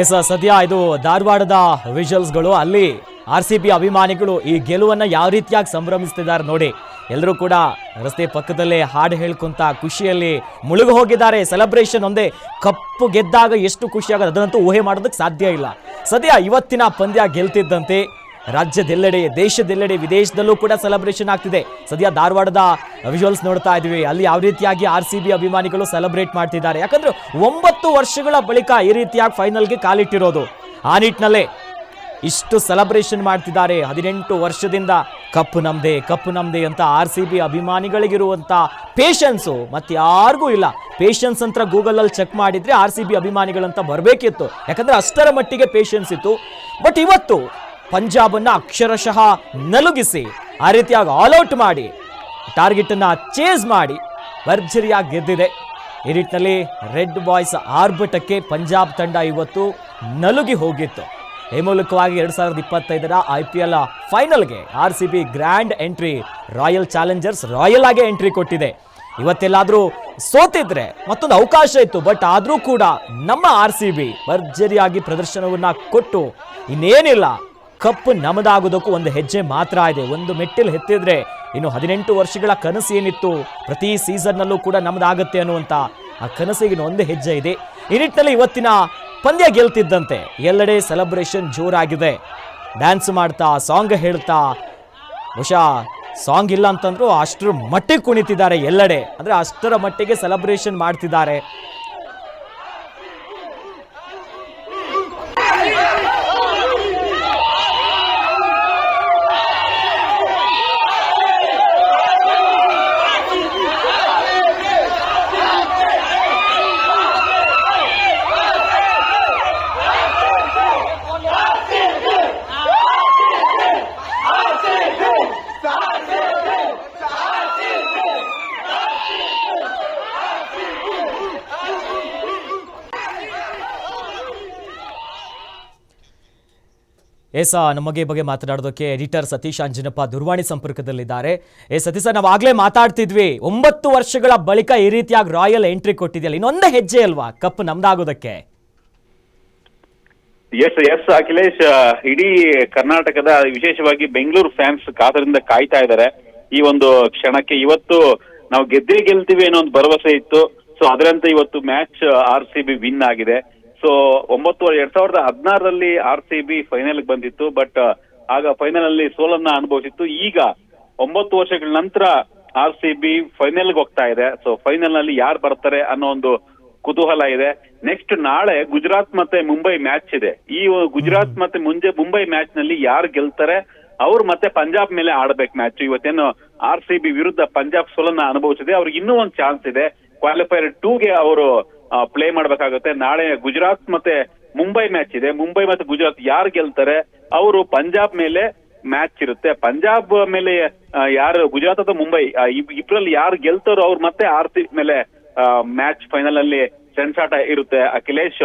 S, ಸದ್ಯ ಇದು ಧಾರವಾಡದ ವಿಜುವಲ್ಸ್ಗಳು ಅಲ್ಲಿ ಆರ್ ಸಿ ಬಿ ಅಭಿಮಾನಿಗಳು ಈ ಗೆಲುವನ್ನ ಯಾವ ರೀತಿಯಾಗಿ ಸಂಭ್ರಮಿಸ್ತಿದ್ದಾರೆ ನೋಡಿ. ಎಲ್ಲರೂ ಕೂಡ ರಸ್ತೆ ಪಕ್ಕದಲ್ಲೇ ಹಾಡು ಹೇಳ್ಕೊಂತ ಖುಷಿಯಲ್ಲಿ ಮುಳುಗು ಹೋಗಿದ್ದಾರೆ. ಸೆಲೆಬ್ರೇಷನ್ ಒಂದೇ ಕಪ್ಪು ಗೆದ್ದಾಗ ಎಷ್ಟು ಖುಷಿಯಾಗ ಅದನ್ನಂತೂ ಊಹೆ ಮಾಡೋದಕ್ಕೆ ಸಾಧ್ಯ ಇಲ್ಲ. ಸದ್ಯ ಇವತ್ತಿನ ಪಂದ್ಯ ಗೆಲ್ತಿದ್ದಂತೆ ರಾಜ್ಯದೆಲ್ಲೆಡೆ, ದೇಶದೆಲ್ಲೆಡೆ, ವಿದೇಶದಲ್ಲೂ ಕೂಡ ಸೆಲೆಬ್ರೇಷನ್ ಆಗ್ತಿದೆ. ಸದ್ಯ ಧಾರವಾಡದ ವಿಜುವಲ್ಸ್ ನೋಡ್ತಾ ಇದೀವಿ. ಅಲ್ಲಿ ಯಾವ ರೀತಿಯಾಗಿ ಆರ್ ಸಿ ಬಿ ಅಭಿಮಾನಿಗಳು ಸೆಲೆಬ್ರೇಟ್ ಮಾಡ್ತಿದ್ದಾರೆ. ಯಾಕಂದ್ರೆ ಒಂಬತ್ತು ವರ್ಷಗಳ ಬಳಿಕ ಈ ರೀತಿಯಾಗಿ ಫೈನಲ್ಗೆ ಕಾಲಿಟ್ಟಿರೋದು. ಆ ನಿಟ್ಟಿನಲ್ಲೇ ಇಷ್ಟು ಸೆಲೆಬ್ರೇಷನ್ ಮಾಡ್ತಿದ್ದಾರೆ. ಹದಿನೆಂಟು ವರ್ಷದಿಂದ ಕಪ್ಪು ನಮ್ದೆ ಕಪ್ಪು ನಮ್ದೆ ಅಂತ ಆರ್ ಸಿ ಬಿ ಅಭಿಮಾನಿಗಳಿಗಿರುವಂತ ಪೇಷನ್ಸು ಮತ್ತು ಯಾರಿಗೂ ಇಲ್ಲ. ಪೇಷನ್ಸ್ ಅಂತ ಗೂಗಲ್ ಅಲ್ಲಿ ಚೆಕ್ ಮಾಡಿದ್ರೆ ಆರ್ ಸಿ ಬಿ ಅಭಿಮಾನಿಗಳಂತ ಬರಬೇಕಿತ್ತು. ಯಾಕಂದ್ರೆ ಅಷ್ಟರ ಮಟ್ಟಿಗೆ ಪೇಷನ್ಸ್ ಇತ್ತು. ಬಟ್ ಇವತ್ತು ಪಂಜಾಬನ್ನ ಅಕ್ಷರಶಃ ನಲುಗಿಸಿ ಆ ರೀತಿಯಾಗಿ ಆಲ್ಔಟ್ ಮಾಡಿ ಟಾರ್ಗೆಟ್ ಅನ್ನ ಚೇಸ್ ಮಾಡಿ ಭರ್ಜರಿಯಾಗಿ ಗೆದ್ದಿದೆ. ಈ ನಿಟ್ಟಿನಲ್ಲಿ ರೆಡ್ ಬಾಯ್ಸ್ ಆರ್ಭಟಕ್ಕೆ ಪಂಜಾಬ್ ತಂಡ ಇವತ್ತು ನಲುಗಿ ಹೋಗಿತ್ತು. ಈ ಮೂಲಕವಾಗಿ ಎರಡ್ ಸಾವಿರದ ಇಪ್ಪತ್ತೈದರ ಐ ಪಿ ಎಲ್ ಫೈನಲ್ಗೆ R C B grand entry royal challengers royal ಆಗಿ ಎಂಟ್ರಿ ಕೊಟ್ಟಿದೆ. ಇವತ್ತೆಲ್ಲಾದ್ರೂ ಸೋತಿದ್ರೆ ಮತ್ತೊಂದು ಅವಕಾಶ ಇತ್ತು ಬಟ್ ಆದ್ರೂ ಕೂಡ ನಮ್ಮ ಆರ್ ಸಿ ಬಿ ಭರ್ಜರಿಯಾಗಿ ಪ್ರದರ್ಶನವನ್ನ ಕೊಟ್ಟು ಇನ್ನೇನಿಲ್ಲ ಕಪ್ ನಮದಾಗೋದಕ್ಕೂ ಒಂದು ಹೆಜ್ಜೆ ಮಾತ್ರ ಇದೆ. ಒಂದು ಮೆಟ್ಟಿಲು ಹೆತ್ತಿದ್ರೆ ಇನ್ನು ಹದಿನೆಂಟು ವರ್ಷಗಳ ಕನಸು ಏನಿತ್ತು? ಪ್ರತಿ ಸೀಸನ್ನಲ್ಲೂ ಕೂಡ ನಮ್ದಾಗತ್ತೆ ಅನ್ನುವಂತ ಆ ಕನಸಿಗೆ ಒಂದು ಹೆಜ್ಜೆ ಇದೆ. ಈ ನಿಟ್ಟಿನಲ್ಲಿ ಇವತ್ತಿನ ಪಂದ್ಯ ಗೆಲ್ತಿದ್ದಂತೆ ಎಲ್ಲೆಡೆ ಸೆಲೆಬ್ರೇಷನ್ ಜೋರಾಗಿದೆ. ಡ್ಯಾನ್ಸ್ ಮಾಡ್ತಾ ಸಾಂಗ್ ಹೇಳ್ತಾ, ಬಹುಶಃ ಸಾಂಗ್ ಇಲ್ಲ ಅಂತಂದ್ರು ಅಷ್ಟರ ಮಟ್ಟಿಗೆ ಕುಣಿತಿದ್ದಾರೆ ಎಲ್ಲೆಡೆ. ಅಂದ್ರೆ ಅಷ್ಟರ ಮಟ್ಟಿಗೆ ಸೆಲೆಬ್ರೇಷನ್ ಮಾಡ್ತಿದ್ದಾರೆ. ಏಸ ನಮಗೆ ಬಗ್ಗೆ ಮಾತನಾಡೋದಕ್ಕೆ ಎಡಿಟರ್ ಸತೀಶ್ ಅಂಜನಪ್ಪ ದೂರವಾಣಿ ಸಂಪರ್ಕದಲ್ಲಿದ್ದಾರೆ. ಏ ಸತೀಶ, ನಾವು ಆಗಲೇ ಮಾತಾಡ್ತಿದ್ವಿ. ಒಂಬತ್ತು ವರ್ಷಗಳ ಬಳಿಕ ಈ ರೀತಿಯಾಗಿ ರಾಯಲ್ ಎಂಟ್ರಿ ಕೊಟ್ಟಿದೆಯಲ್ಲ, ಇನ್ನೊಂದೇ ಹೆಜ್ಜೆ ಅಲ್ವಾ ಕಪ್ ನಮ್ದಾಗೋದಕ್ಕೆ? ಎಸ್ ಎಸ್ ಅಖಿಲೇಶ್ ಇಡೀ ಕರ್ನಾಟಕದ ವಿಶೇಷವಾಗಿ ಬೆಂಗಳೂರು ಫ್ಯಾನ್ಸ್ ಕಾತರದಿಂದ ಕಾಯ್ತಾ ಇದ್ದಾರೆ. ಈ ಒಂದು ಕ್ಷಣಕ್ಕೆ ಇವತ್ತು ನಾವು ಗೆದ್ದೇ ಗೆಲ್ತೀವಿ ಅನ್ನೋ ಒಂದು ಭರವಸೆ ಇತ್ತು. ಸೊ ಅದರಂತೆ ಇವತ್ತು match R C B win ಆಗಿದೆ. ಸೊ ಒಂಬತ್ತು ಎರಡ್ ಸಾವಿರದ ಹದಿನಾರರಲ್ಲಿ ಆರ್ ಸಿ ಬಿ ಫೈನಲ್ ಬಂದಿತ್ತು, ಬಟ್ ಆಗ ಫೈನಲ್ ಅಲ್ಲಿ ಸೋಲನ್ನ ಅನುಭವಿಸಿತ್ತು. ಈಗ ಒಂಬತ್ತು ವರ್ಷಗಳ ನಂತರ ಆರ್ ಸಿ ಬಿ ಫೈನಲ್ಗೆ ಹೋಗ್ತಾ ಇದೆ. ಸೊ ಫೈನಲ್ನಲ್ಲಿ ಯಾರು ಬರ್ತಾರೆ ಅನ್ನೋ ಒಂದು ಕುತೂಹಲ ಇದೆ. ನೆಕ್ಸ್ಟ್ ನಾಳೆ ಗುಜರಾತ್ ಮತ್ತೆ ಮುಂಬೈ ಮ್ಯಾಚ್ ಇದೆ. ಈ ಗುಜರಾತ್ ಮತ್ತೆ ಮುಂಜೆ ಮುಂಬೈ ಮ್ಯಾಚ್ನಲ್ಲಿ ಯಾರು ಗೆಲ್ತಾರೆ, ಅವ್ರು ಮತ್ತೆ ಪಂಜಾಬ್ ಮೇಲೆ ಆಡ್ಬೇಕು ಮ್ಯಾಚ್. ಇವತ್ತೇನು ಆರ್ ಸಿ ಬಿ ವಿರುದ್ಧ ಪಂಜಾಬ್ ಸೋಲನ್ನ ಅನುಭವಿಸಿದೆ. ಅವ್ರಿಗೆ ಇನ್ನೂ ಒಂದು ಚಾನ್ಸ್ ಇದೆ. ಕ್ವಾಲಿಫೈರ್ ಟೂಗೆ ಅವರು ಪ್ಲೇ ಮಾಡ್ಬೇಕಾಗುತ್ತೆ. ನಾಳೆ ಗುಜರಾತ್ ಮತ್ತೆ ಮುಂಬೈ ಮ್ಯಾಚ್ ಇದೆ. ಮುಂಬೈ ಮತ್ತೆ ಗುಜರಾತ್ ಯಾರು ಗೆಲ್ತಾರೆ? ಅವರು ಪಂಜಾಬ್ ಮೇಲೆ ಮ್ಯಾಚ್ ಇರುತ್ತೆ. ಪಂಜಾಬ್ ಮೇಲೆ ಯಾರು, ಗುಜರಾತ್ ಅಥವಾ ಮುಂಬೈ ಇಬ್ರಲ್ಲಿ ಯಾರು ಗೆಲ್ತಾರೋ ಅವ್ರು ಮತ್ತೆ ಆರ್ ಸಿ ಮೇಲೆ ಮ್ಯಾಚ್ ಫೈನಲ್ ಅಲ್ಲಿ ಸೆಣಸಾಟ ಇರುತ್ತೆ. ಅಖಿಲೇಶ್,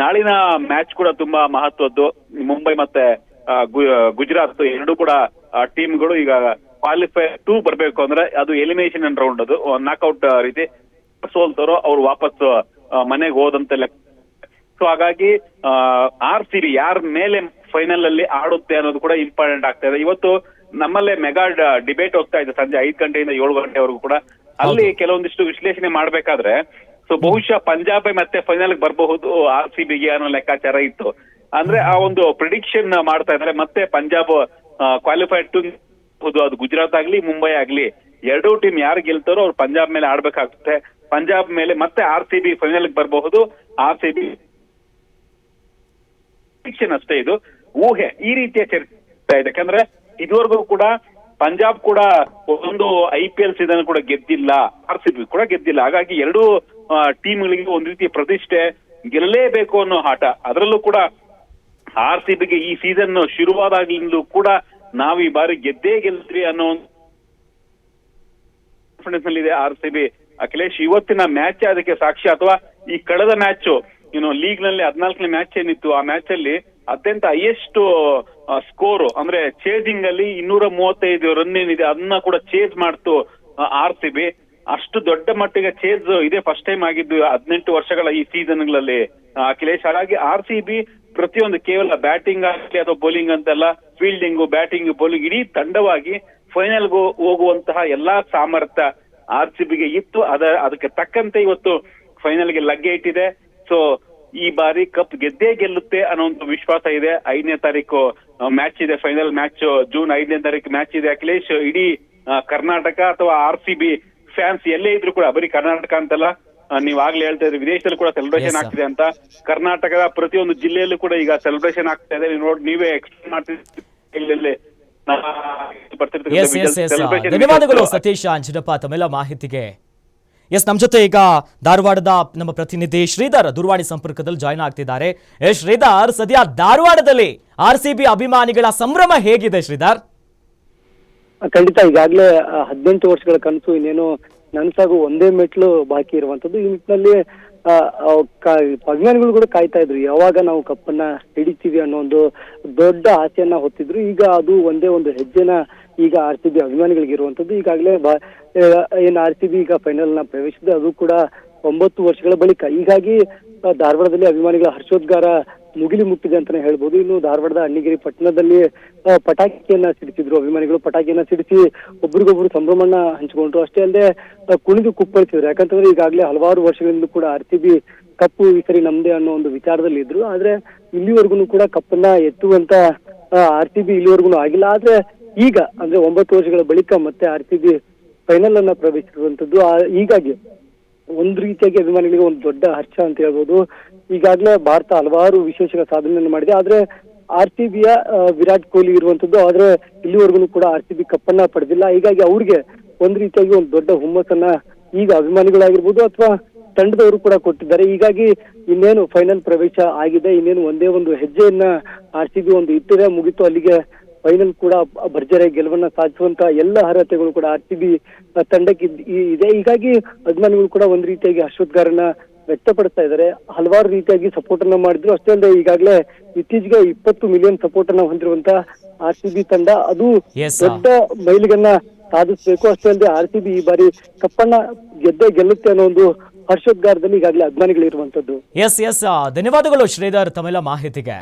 ನಾಳಿನ ಮ್ಯಾಚ್ ಕೂಡ ತುಂಬಾ ಮಹತ್ವದ್ದು. ಮುಂಬೈ ಮತ್ತೆ ಗುಜರಾತ್ ಎರಡು ಕೂಡ ಟೀಮ್ಗಳು ಈಗ ಕ್ವಾಲಿಫೈ ಟೂ ಬರ್ಬೇಕು ಅಂದ್ರೆ ಅದು ಎಲಿಮಿನೇಷನ್ ರೌಂಡ್ ಅದು. ನಾಕ್ಔಟ್ ರೀತಿ ಸೋಲ್ತಾರೋ ಅವ್ರು ವಾಪಸ್ ಮನೆಗೆ ಹೋದಂತೆ ಲೆಕ್ಕ ಸೊ ಹಾಗಾಗಿ ಆರ್ ಸಿ ಬಿ ಯಾರ ಮೇಲೆ ಫೈನಲ್ ಅಲ್ಲಿ ಆಡುತ್ತೆ ಅನ್ನೋದು ಕೂಡ ಇಂಪಾರ್ಟೆಂಟ್ ಆಗ್ತಾ ಇದೆ. ಇವತ್ತು ನಮ್ಮಲ್ಲೇ ಮೆಗಾ ಡಿಬೇಟ್ ಹೋಗ್ತಾ ಇದೆ ಸಂಜೆ ಐದು ಗಂಟೆಯಿಂದ ಏಳು ಗಂಟೆವರೆಗೂ ಕೂಡ. ಅಲ್ಲಿ ಕೆಲವೊಂದಿಷ್ಟು ವಿಶ್ಲೇಷಣೆ ಮಾಡ್ಬೇಕಾದ್ರೆ ಸೊ ಬಹುಶಃ ಪಂಜಾಬ್ ಮತ್ತೆ ಫೈನಲ್ ಬರಬಹುದು ಆರ್ ಸಿ ಬಿಗೆ ಅನ್ನೋ ಲೆಕ್ಕಾಚಾರ ಇತ್ತು. ಅಂದ್ರೆ ಆ ಒಂದು ಪ್ರಿಡಿಕ್ಷನ್ ಮಾಡ್ತಾ ಇದ್ರೆ ಮತ್ತೆ ಪಂಜಾಬ್ ಕ್ವಾಲಿಫೈಡ್ ಟು ಅದು ಗುಜರಾತ್ ಆಗ್ಲಿ ಮುಂಬೈ ಆಗ್ಲಿ ಎರಡೂ ಟೀಮ್ ಯಾರು ಗೆಲ್ತಾರೋ ಅವ್ರು ಪಂಜಾಬ್ ಮೇಲೆ ಆಡ್ಬೇಕಾಗುತ್ತೆ ಪಂಜಾಬ್ ಮೇಲೆ ಮತ್ತೆ ಆರ್ ಸಿ ಬಿ ಫೈನಲ್ ಬರಬಹುದು. ಆರ್ ಸಿ ಬಿ ಅಷ್ಟೇ ಇದು. ಊಹೆ ಈ ರೀತಿಯ ಚರ್ಚೆ ಇದೆ. ಯಾಕಂದ್ರೆ ಇದುವರೆಗೂ ಕೂಡ ಪಂಜಾಬ್ ಕೂಡ ಒಂದು ಐ ಪಿ ಎಲ್ ಸೀಸನ್ ಕೂಡ ಗೆದ್ದಿಲ್ಲ. ಆರ್ ಸಿ ಬಿ ಕೂಡ ಗೆದ್ದಿಲ್ಲ. ಹಾಗಾಗಿ ಎರಡೂ ಟೀಮ್ಗಳಿಗೆ ಒಂದು ರೀತಿಯ ಪ್ರತಿಷ್ಠೆ ಗೆಲ್ಲಲೇಬೇಕು ಅನ್ನೋ ಆಟ ಅದರಲ್ಲೂ ಕೂಡ ಆರ್ ಸಿ ಬಿಗೆ ಈ ಸೀಸನ್ ಶುರುವಾದಾಗ್ಲಿಂದಲೂ ಕೂಡ ನಾವು ಈ ಬಾರಿ ಗೆದ್ದೇ ಗೆಲ್ತೀವಿ ಅನ್ನೋ ಕಾನ್ಫಿಡೆನ್ಸ್ನಲ್ಲಿ ಇದೆ ಆರ್ ಸಿ ಬಿ ಅಖಿಲೇಶ್, ಇವತ್ತಿನ ಮ್ಯಾಚ್ ಅದಕ್ಕೆ ಸಾಕ್ಷಿ? ಅಥವಾ ಈ ಕಳೆದ ಮ್ಯಾಚ್ ಏನು ಲೀಗ್ನಲ್ಲಿ ಹದಿನಾಲ್ಕನೇ ಮ್ಯಾಚ್ ಏನಿತ್ತು? ಆ ಮ್ಯಾಚ್ ಅಲ್ಲಿ ಅತ್ಯಂತ ಹೈಯೆಸ್ಟ್ ಸ್ಕೋರ್ ಅಂದ್ರೆ ಚೇಜಿಂಗ್ ಅಲ್ಲಿ ಇನ್ನೂರ ಮೂವತ್ತೈದು ರನ್ ಏನಿದೆ, ಅದನ್ನ ಕೂಡ ಚೇಜ್ ಮಾಡ್ತು ಆರ್ ಸಿ ಬಿ ಅಷ್ಟು ದೊಡ್ಡ ಮಟ್ಟಿಗೆ ಚೇಜ್ ಇದೇ ಫಸ್ಟ್ ಟೈಮ್ ಆಗಿದ್ದು ಹದಿನೆಂಟು ವರ್ಷಗಳ ಈ ಸೀಸನ್ಗಳಲ್ಲಿ ಗಳಲ್ಲಿ ಅಖಿಲೇಶ್. ಹಾಗಾಗಿ ಆರ್ ಸಿ ಬಿ ಪ್ರತಿಯೊಂದು ಕೇವಲ ಬ್ಯಾಟಿಂಗ್ ಆಗಲಿ ಅಥವಾ ಬೌಲಿಂಗ್ ಅಂತೆಲ್ಲ ಫೀಲ್ಡಿಂಗ್ ಬ್ಯಾಟಿಂಗ್ ಬೌಲಿಂಗ್ ಇಡೀ ತಂಡವಾಗಿ ಫೈನಲ್ ಹೋಗುವಂತಹ ಎಲ್ಲಾ ಸಾಮರ್ಥ್ಯ ಆರ್ ಸಿ ಬಿಗೆ ಇತ್ತು. ಅದ ಅದಕ್ಕೆ ತಕ್ಕಂತೆ ಇವತ್ತು ಫೈನಲ್ಗೆ ಲಗ್ಗೆ ಇಟ್ಟಿದೆ. ಸೊ ಈ ಬಾರಿ ಕಪ್ ಗೆದ್ದೇ ಗೆಲ್ಲುತ್ತೆ ಅನ್ನೋ ಒಂದು ವಿಶ್ವಾಸ ಇದೆ. ಐದನೇ ತಾರೀಕು ಮ್ಯಾಚ್ ಇದೆ ಫೈನಲ್ ಮ್ಯಾಚ್ ಜೂನ್ ಐದನೇ ತಾರೀಕು ಮ್ಯಾಚ್ ಇದೆ. ಅಖಿಲೇಶ್ ಇಡೀ ಕರ್ನಾಟಕ ಅಥವಾ ಆರ್ ಸಿ ಬಿ ಫ್ಯಾನ್ಸ್ ಎಲ್ಲೇ ಇದ್ರು ಕೂಡ ಬರೀ ಕರ್ನಾಟಕ ಅಂತಲ್ಲ ನೀವು ಆಗ್ಲೇ ಹೇಳ್ತಾ ಇದ್ರಿ ವಿದೇಶದಲ್ಲಿ ಕೂಡ ಸೆಲೆಬ್ರೇಷನ್ ಆಗ್ತಿದೆ ಅಂತ. ಕರ್ನಾಟಕದ ಪ್ರತಿಯೊಂದು ಜಿಲ್ಲೆಯಲ್ಲೂ ಕೂಡ ಈಗ ಸೆಲೆಬ್ರೇಷನ್ ಆಗ್ತಾ ಇದೆ. ನೀವು ನೋಡಿ ನೀವೇ ಎಕ್ಸ್ಪ್ಲೇನ್ ಮಾಡ್ತಿದ್ದೀರಿ. ಎಸ್ ಎಸ್ ಎಸ್ ಧನ್ಯವಾದಗಳು ಸತೀಶ್ ಅಂಜನಪ್ಪ ತಮ್ಮೆಲ್ಲ ಮಾಹಿತಿಗೆ. ಎಸ್ ನಮ್ಮ ಜೊತೆ ಈಗ ಧಾರವಾಡದ ನಮ್ಮ ಪ್ರತಿನಿಧಿ ಶ್ರೀಧರ್ ದೂರವಾಣಿ ಸಂಪರ್ಕದಲ್ಲಿ ಜಾಯ್ನ್ ಆಗ್ತಿದ್ದಾರೆ. ಎ ಶ್ರೀಧರ್ ಸದ್ಯ ಧಾರವಾಡದಲ್ಲಿ ಆರ್ ಸಿ ಬಿ ಅಭಿಮಾನಿಗಳ ಸಂಭ್ರಮ ಹೇಗಿದೆ ಶ್ರೀಧರ್? ಖಂಡಿತ ಈಗಾಗಲೇ ಹದಿನೆಂಟು ವರ್ಷಗಳ ಕನಸು ಇನ್ನೇನು ನನಸಾಗು ಒಂದೇ ಮೆಟ್ಲು ಬಾಕಿ ಇರುವಂತದ್ದು ಈ ನಿಟ್ಟಿನಲ್ಲಿ ಅಭಿಮಾನಿಗಳು ಕೂಡ ಕಾಯ್ತಾ ಇದ್ರು, ಯಾವಾಗ ನಾವು ಕಪ್ಪನ್ನ ಹಿಡಿತೀವಿ ಅನ್ನೋ ಒಂದು ದೊಡ್ಡ ಆಸೆಯನ್ನ ಹೊತ್ತಿದ್ರು. ಈಗ ಅದು ಒಂದೇ ಒಂದು ಹೆಜ್ಜೆನ ಈಗ ಆರ್ ಸಿ ಬಿ ಅಭಿಮಾನಿಗಳಿಗೆ ಇರುವಂತದ್ದು ಈಗಾಗಲೇ ಏನ್ ಆರ್ ಸಿ ಬಿ ಈಗ ಫೈನಲ್ನ ಪ್ರವೇಶಿಸಿದೆ, ಅದು ಕೂಡ ಒಂಬತ್ತು ವರ್ಷಗಳ ಬಳಿಕ. ಹೀಗಾಗಿ ಧಾರವಾಡದಲ್ಲಿ ಅಭಿಮಾನಿಗಳ ಹರ್ಷೋದ್ಗಾರ ಮುಗಿಲಿ ಮುಟ್ಟಿದೆ ಅಂತಾನೆ ಹೇಳ್ಬೋದು. ಇನ್ನು ಧಾರವಾಡದ ಅಣ್ಣಿಗಿರಿ ಪಟ್ಟಣದಲ್ಲಿ ಪಟಾಕಿಯನ್ನ ಸಿಡಿಸಿದ್ರು. ಅಭಿಮಾನಿಗಳು ಪಟಾಕಿಯನ್ನ ಸಿಡಿಸಿ ಒಬ್ರಿಗೊಬ್ರು ಸಂಭ್ರಮನ್ನ ಹಂಚಿಕೊಂಡ್ರು. ಅಷ್ಟೇ ಅಲ್ಲದೆ ಕುಣಿದು ಕುಪ್ಪಳಿಸಿದ್ರು. ಯಾಕಂತಂದ್ರೆ ಈಗಾಗಲೇ ಹಲವಾರು ವರ್ಷಗಳಿಂದ ಕೂಡ ಆರ್ ಸಿ ಕಪ್ಪು ಈ ಸರಿ ನಮ್ದೇ ಅನ್ನೋ ಒಂದು ವಿಚಾರದಲ್ಲಿ ಇದ್ರು. ಆದ್ರೆ ಇಲ್ಲಿವರೆಗೂ ಕೂಡ ಕಪ್ಪನ್ನ ಎತ್ತುವಂತ ಆರ್ ಸಿ ಬಿ ಇಲ್ಲಿವರೆಗೂ ಆಗಿಲ್ಲ. ಆದ್ರೆ ಈಗ, ಅಂದ್ರೆ ಒಂಬತ್ತು ವರ್ಷಗಳ ಬಳಿಕ ಮತ್ತೆ ಆರ್ ಸಿ ಬಿ ಫೈನಲ್ ಅನ್ನ ಪ್ರವೇಶಿಸಿರುವಂತದ್ದು ಹೀಗಾಗಿ ಒಂದು ರೀತಿಯಾಗಿ ಅಭಿಮಾನಿಗಳಿಗೆ ಒಂದು ದೊಡ್ಡ ಹರ್ಷ ಅಂತ ಹೇಳ್ಬೋದು. ಈಗಾಗಲೇ ಭಾರತ ಹಲವಾರು ವಿಶೇಷ ಸಾಧನೆಯನ್ನು ಮಾಡಿದೆ. ಆದ್ರೆ ಆರ್ ಸಿ ಬಿಯ ವಿರಾಟ್ ಕೊಹ್ಲಿ ಇರುವಂತದ್ದು, ಆದ್ರೆ ಇಲ್ಲಿವರೆಗೂ ಕೂಡ ಆರ್ ಸಿ ಬಿ ಕಪ್ಪನ್ನ ಪಡೆದಿಲ್ಲ. ಹೀಗಾಗಿ ಅವ್ರಿಗೆ ಒಂದ್ ರೀತಿಯಾಗಿ ಒಂದು ದೊಡ್ಡ ಹುಮ್ಮಸ್ಸನ್ನ ಈಗ ಅಭಿಮಾನಿಗಳಾಗಿರ್ಬೋದು ಅಥವಾ ತಂಡದವರು ಕೂಡ ಕೊಟ್ಟಿದ್ದಾರೆ. ಹೀಗಾಗಿ ಇನ್ನೇನು ಫೈನಲ್ ಪ್ರವೇಶ ಆಗಿದೆ. ಇನ್ನೇನು ಒಂದೇ ಒಂದು ಹೆಜ್ಜೆಯನ್ನ ಆರ್ ಸಿ ಬಿ ಒಂದು ಇಟ್ಟಿದೆ ಮುಗಿತು. ಅಲ್ಲಿಗೆ ಫೈನಲ್ ಕೂಡ ಭರ್ಜರಿ ಗೆಲುವನ್ನ ಸಾಧಿಸುವಂತ ಎಲ್ಲ ಅರ್ಹತೆಗಳು ಕೂಡ ಆರ್ ಸಿ ಬಿ ತಂಡಕ್ಕೆ ಇದೆ ಹೀಗಾಗಿ ಅಭಿಮಾನಿಗಳು ಕೂಡ ಒಂದ್ ರೀತಿಯಾಗಿ ಹರ್ಷೋದ್ಗಾರನ ವ್ಯಕ್ತಪಡಿಸ್ತಾ ಇದ್ದಾರೆ. ಹಲವಾರು ರೀತಿಯಾಗಿ ಸಪೋರ್ಟ್ ಅನ್ನ ಮಾಡಿದ್ರು. ಅಷ್ಟೇ ಅಲ್ಲದೆ ಈಗಾಗಲೇ ಇತ್ತೀಚೆಗೆ ಇಪ್ಪತ್ತು ಮಿಲಿಯನ್ ಸಪೋರ್ಟ್ ಅನ್ನ ಹೊಂದಿರುವಂತ ಆರ್ ಸಿ ಬಿ ತಂಡ ಅದು ದೊಡ್ಡ ಮೈಲಿಗನ್ನ ಸಾಧಿಸಬೇಕು. ಅಷ್ಟೇ ಅಲ್ಲದೆ ಆರ್ ಸಿ ಬಿ ಈ ಬಾರಿ ಕಪ್ಪಣ್ಣ ಗೆದ್ದೇ ಗೆಲ್ಲುತ್ತೆ ಅನ್ನೋ ಒಂದು ಹರ್ಷೋದ್ಗಾರದಲ್ಲಿ ಈಗಾಗಲೇ ಅಭಿಮಾನಿಗಳಿರುವಂತದ್ದು. ಎಸ್ ಎಸ್ ಧನ್ಯವಾದಗಳು ಶ್ರೀಧರ್ ತಮ್ಮೆಲ್ಲ ಮಾಹಿತಿಗೆ.